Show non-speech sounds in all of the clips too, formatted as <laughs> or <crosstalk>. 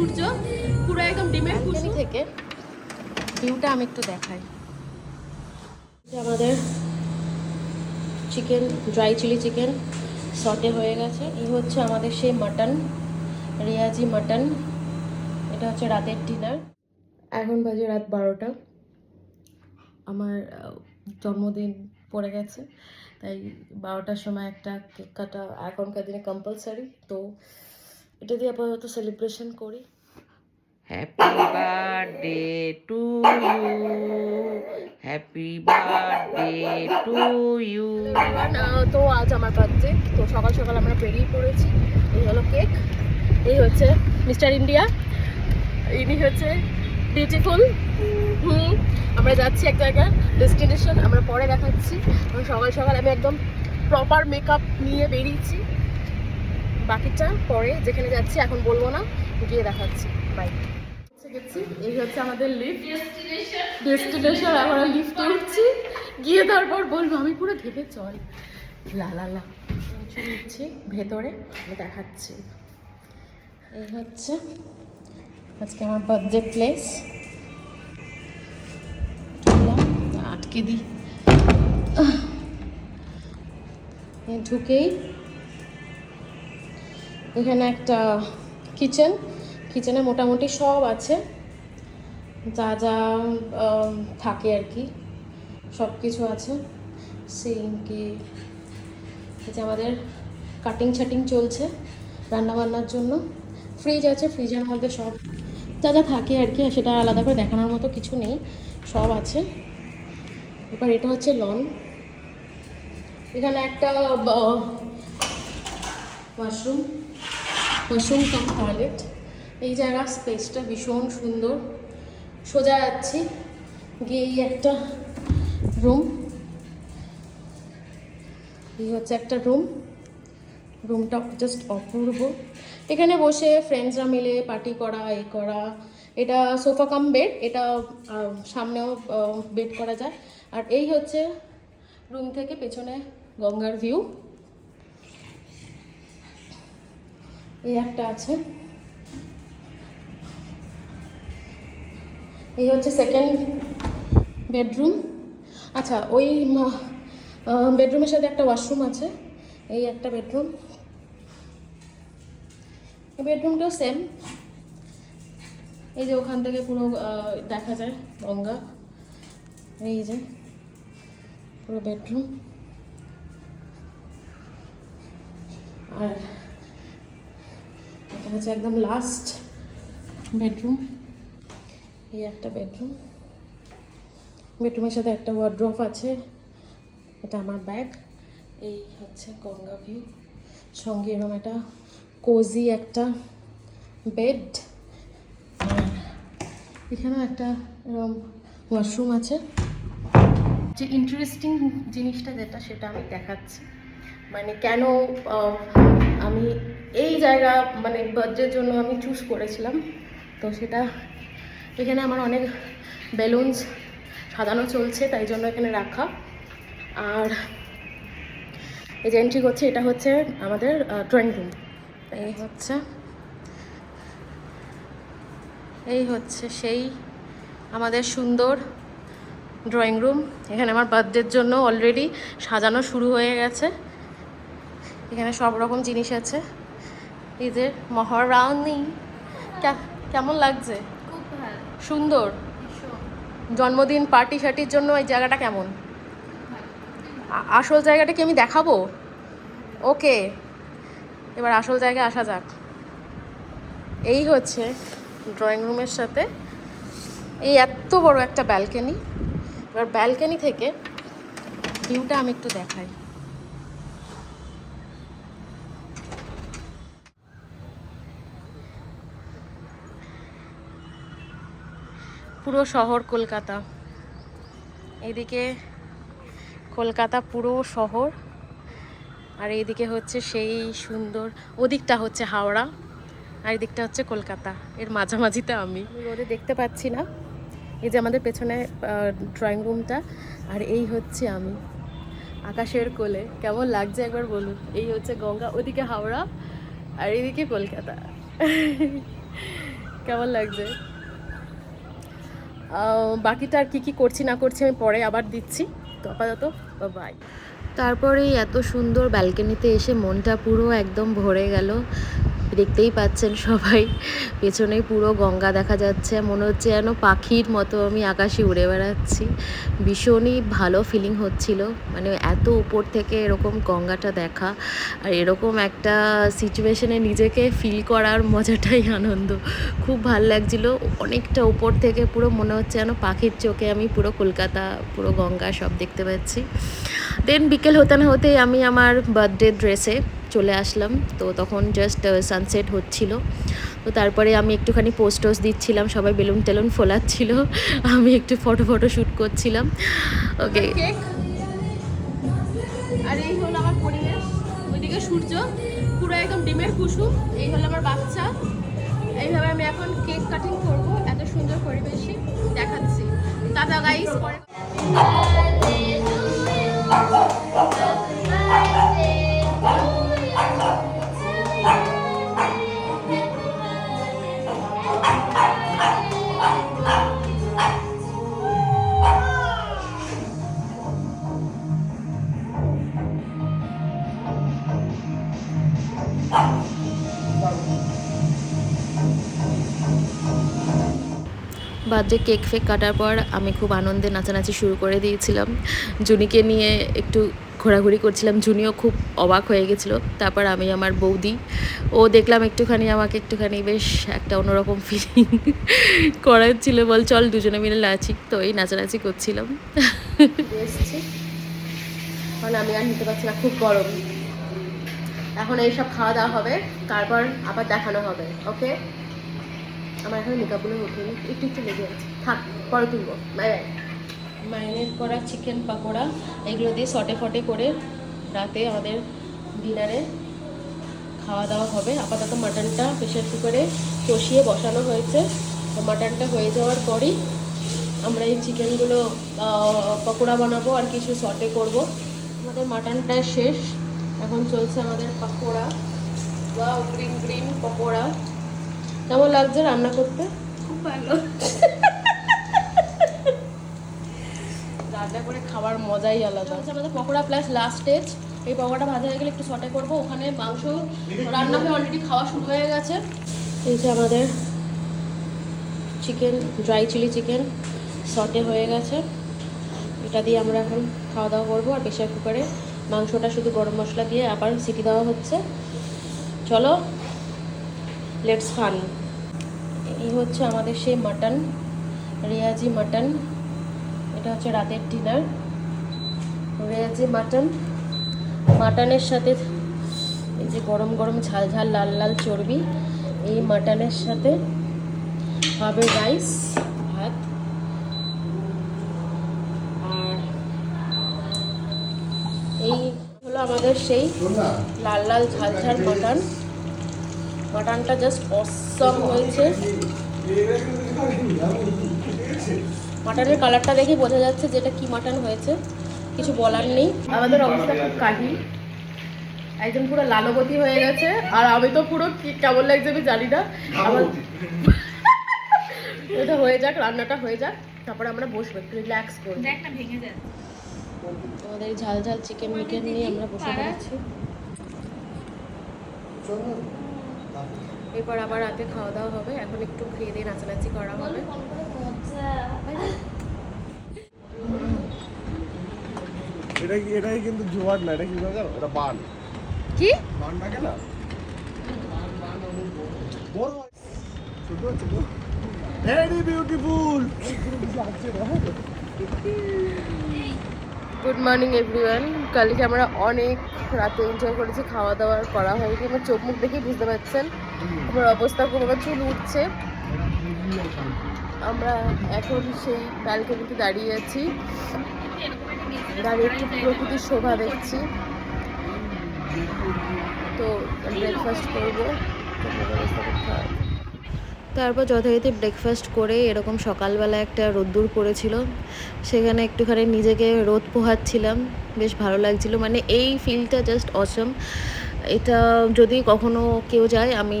সূর্য পুরো একদম ডিমের কুসুম। থেকে। ভিউটা আমি একটু দেখাই। আমাদের chicken dry chilli chicken saute হয়ে গেছে। এই হচ্ছে আমাদের সেই মাটন রিয়াজি মাটন এটা হচ্ছে রাতের ডিনার এখন বাজে রাত বারোটা। আমার জন্মদিন পড়ে গেছে। তাই বারোটার সময় একটা কেক কাটা এখনকার দিনে কম্পালসারি তো এটা দিয়ে আপাতত সেলিব্রেশন করি। Happy birthday to you. Happy you. এবার, আহ, তো আজ আমার বার্থডে তো সকাল সকাল আমরা বেরিয়ে পড়েছি। এই হলো কেক এই হচ্ছে মিস্টার ইন্ডিয়া ইনি হচ্ছে বিউটিফুল হুম আমরা যাচ্ছি এক জায়গায় ডেস্টিনেশন আমরা পরে দেখাচ্ছি। সকাল সকাল আমি একদম প্রপার মেকআপ নিয়ে বেরিয়েছি। বাকিটা পরে যেখানে যাচ্ছি, এখন বলব না, গিয়ে দেখাচ্ছি। বাই এই হচ্ছে আমাদের লিফট ডেস্টিনেশন আমরা লিফটে উঠছি। গিয়ে তারপর বলব, আমি পুরো ঘেপে চল। লা লা লা। নিচ্ছি ভেতরে, আমি দেখাচ্ছি। এই হচ্ছে আজকে আমার বার্থডে প্লেস আটকে দিই। ঢুকেই এখানে একটা কিচেন কিচেনে মোটামুটি সব আছে। যা যা থাকে আর কি সব কিছু আছে সিঙ্কি এই যে আমাদের কাটিং ছাটিং চলছে রান্না বান্নার জন্য। ফ্রিজ আছে ফ্রিজের মধ্যে সব যা যা থাকে আর কি সেটা আলাদা করে দেখানোর মতো কিছু নেই, সব আছে। এবার এটা হচ্ছে লন এখানে একটা ওয়াশরুম ওয়াশরুম টয়লেট এই জায়গার স্পেসটা ভীষণ সুন্দর। সোজা যাচ্ছি গিয়ে এই একটা রুম এই হচ্ছে একটা রুম রুমটা জাস্ট অপূর্ব। এখানে বসে ফ্রেন্ডসরা মিলে পার্টি করা, এ করা। এটা সোফা কাম বেড এটা সামনেও বেড করা যায়। আর এই হচ্ছে রুম থেকে পেছনে গঙ্গার ভিউ এই একটা আছে। এই হচ্ছে সেকেন্ড বেডরুম আচ্ছা ওই বেডরুমের সাথে একটা ওয়াশরুম আছে। এই একটা বেডরুম এই বেডরুমটাও সেম এই যে ওখান থেকে পুরো দেখা যায় গঙ্গা। এই যে, পুরো বেডরুম আর হচ্ছে একদম লাস্ট বেডরুম এই একটা বেডরুম বেডরুমের সাথে একটা ওয়ার্ড্রপ আছে। এটা আমার ব্যাগ এই হচ্ছে গঙ্গা ভিউ সঙ্গে এরকম একটা কোজি একটা বেড এখানেও একটা এরকম ওয়াশরুম আছে। যে ইন্টারেস্টিং জিনিসটা যেটা সেটা আমি দেখাচ্ছি। মানে কেন আমি এই জায়গা মানে বার্থডের জন্য আমি চুজ করেছিলাম। তো সেটা এখানে আমার অনেক বেলুনস সাজানো চলছে, তাই জন্য এখানে রাখা। আর এই যে এন্ট্রি করছে, এটা হচ্ছে আমাদের ড্রয়িং রুম এই হচ্ছে এই হচ্ছে সেই আমাদের সুন্দর ড্রয়িং রুম এখানে আমার বার্থডের জন্য অলরেডি সাজানো শুরু হয়ে গেছে। এখানে সব রকম জিনিস আছে। এই যে মহারানী। কে- কেমন লাগছে? খুব ভালো। সুন্দর। জন্মদিন পার্টি শার্টির জন্য এই জায়গাটা কেমন? আসল জায়গাটা কি আমি দেখাবো? ওকে। এবার আসল জায়গায় আসা যাক। এই হচ্ছে ড্রয়িং রুমের সাথে এই এত বড় একটা ব্যালকনি এবার ব্যালকনি থেকে ভিউটা আমি একটু দেখাই। পুরো শহর কলকাতা। এদিকে কলকাতা পুরো শহর, আর এইদিকে হচ্ছে সেই সুন্দর, ওদিকটা হচ্ছে হাওড়া, আর এদিকটা হচ্ছে কলকাতা। এর মাঝামাঝিতে আমি। রোদে দেখতে পাচ্ছি না। এই যে আমাদের পেছনে ড্রয়িং রুমটা আর এই হচ্ছে আমি। আকাশের কোলে। কেমন লাগছে একবার বলুন? এই হচ্ছে গঙ্গা, ওদিকে হাওড়া, আর এদিকে কলকাতা। কেমন লাগছে? বাকিটা আর কী কী করছি না করছি আমি পরে আবার দিচ্ছি। তো আপাতত বাই তারপরে এত সুন্দর ব্যালকনিতে এসে মনটা পুরো একদম ভরে গেল। দেখতেই পাচ্ছেন সবাই। পেছনে পুরো গঙ্গা দেখা যাচ্ছে। মনে হচ্ছে যেন পাখির মতো আমি আকাশে উড়ে বেড়াচ্ছি। ভীষণই ভালো ফিলিং হচ্ছিল। মানে এত উপর থেকে এরকম গঙ্গাটা দেখা আর এরকম একটা সিচুয়েশনে নিজেকে ফিল করার মজাটাই আনন্দ। খুব ভালো লাগছিল। অনেকটা উপর থেকে পুরো মনে হচ্ছে যেন পাখির চোখে আমি পুরো কলকাতা, পুরো গঙ্গা সব দেখতে পাচ্ছি। দেন বিকেল হতে না হতেই আমি আমার বার্থডে ড্রেসে চলে আসলাম। তো তখন জাস্ট সানসেট হচ্ছিল। তো তারপরে আমি একটুখানি পোস্ট দিচ্ছিলাম, সবাই বেলুন টেলুন ফোলাচ্ছিল। <laughs> আমি একটু ফটো ফটো শ্যুট করছিলাম। ওকে আর এই হলো আমার পরিবেশ। ওইদিকে সূর্য, পুরো একদম ডিমের কুসুম। এই হলো আমার বাচ্চা। এইভাবে আমি এখন কেক কাটিং করব, এত সুন্দর পরিবেশে দেখাচ্ছি। টাটা গাইস পরে বার্থডে কেক ফেক কাটার পর আমি খুব আনন্দে নাচানাচি শুরু করে দিয়েছিলাম। জুনিকে নিয়ে একটু ঘোরাঘুরি করছিলাম। জুনিও খুব অবাক হয়ে গেছিল। তারপর আমি আমার বৌদি, ও দেখলাম একটুখানি, আমাকে একটুখানি বেশ একটা অন্যরকম ফিলিং করাচ্ছিল বল, চল দুজনে মিলে নাচি। তো এই নাচানাচি করছিলাম। কারণ আমি আর নিতে পারছি না, খুব গরম। এখন এইসব খাওয়া দাওয়া হবে, তারপর আবার দেখানো হবে ওকে আমার এখন মেকআপগুলো উঠিনি একটু একটু লেগে আছে। থাক, পরে তুলবো। বাই বাই ম্যারিনেট করা চিকেন পাকোড়া, এগুলো দিয়ে সটে ফটে করে রাতে আমাদের ডিনারে খাওয়া দাওয়া হবে। আপাতত মাটনটা প্রেশার কুকারে কষিয়ে বসানো হয়েছে। তো মাটনটা হয়ে যাওয়ার পরই আমরা এই চিকেনগুলো পকোড়া বানাবো আর কিছু সটে করব। আমাদের মাটনটা শেষ। এখন চলছে আমাদের পাকোড়া। বা গ্রিন গ্রিন পকোড়া। কেমন লাগছে রান্না করতে? খুব ভালো। রান্না করে খাবার মজাই আলাদা। আমাদের পকোড়া প্লাস লাস্ট স্টেজ এই পকোড়া ভাজা হয়ে গেলে একটু সটে করব। ওখানে মাংস রান্না হয়ে অলরেডি খাওয়া শুরু হয়ে গেছে। এই যে আমাদের chicken dry chilli chicken saute হয়ে গেছে। এটা দিয়ে আমরা এখন খাওয়া দাওয়া করব আর প্রেশার কুকারে মাংসটা শুধু গরম মশলা দিয়ে আবার সিটি দেওয়া হচ্ছে। চলো লেটস ফান এই হচ্ছে আমাদের সেই মাটন, রেয়াজি মাটন। এটা হচ্ছে রাতের ডিনার রেয়াজি মাটন। মাটনের সাথে এই যে গরম গরম ঝাল ঝাল লাল লাল চর্বি, এই মাটনের সাথে হবে রাইস ভাত। আর এই হলো আমাদের সেই লাল লাল ঝাল ঝাল মাটন। মাটনটা জাস্ট অসম হয়েছে। মাটনের কালারটা দেখে বোঝা যাচ্ছে যে এটা কি মাটন হয়েছে। কিছু বলার নেই। আমাদের অবস্থা খুব কাহিল একজন পুরো লালবতী হয়ে গেছে। আর আমি তো পুরো কি কেমন লাগছে আমি জানি না। আমার এটা হয়ে যাক রান্নাটা হয়ে যাক। তারপরে আমরা বসবো একটু রিল্যাক্স করব। ভেঙে যাচ্ছে আমাদের এই ঝাল ঝাল চিকেন মিকেন নিয়ে আমরা বসে পড়েছি। এরপর আবার রাতে খাওয়া দাওয়া হবে এখন একটু খেয়ে দিয়ে নাচানাচি করা হবে। এটা এটাই কিন্তু জোয়ার না এটা কি জানো? এটা বান। কি? বান থাকে না? বড় ছোট ছোট। Very beautiful good morning everyone কালকে আমরা অনেক রাতে এনজয় করেছি, খাওয়া দাওয়া করা হয়নি। আমার চোখ মুখ দেখেই বুঝতে পারছেন আমার অবস্থা আমার চুল উঠছে। আমরা এখন সেই ব্যালকনিতে দাঁড়িয়ে আছি। দাঁড়িয়ে একটু প্রকৃতির শোভা দেখছি। তো ব্রেকফাস্ট করব। তারপর যথারীতি ব্রেকফাস্ট করে এরকম সকালবেলা একটা রোদ্দুর পড়েছিল। সেখানে একটুখানি নিজেকে রোদ পোহাচ্ছিলাম। বেশ ভালো লাগছিল। মানে এই ফিলটা জাস্ট অসম এটা যদি কখনো কেউ যায়, আমি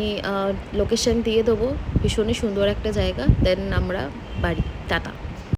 লোকেশন দিয়ে দেবো। ভীষণই সুন্দর একটা জায়গা। দেন আমরা বাড়ি। টাটা।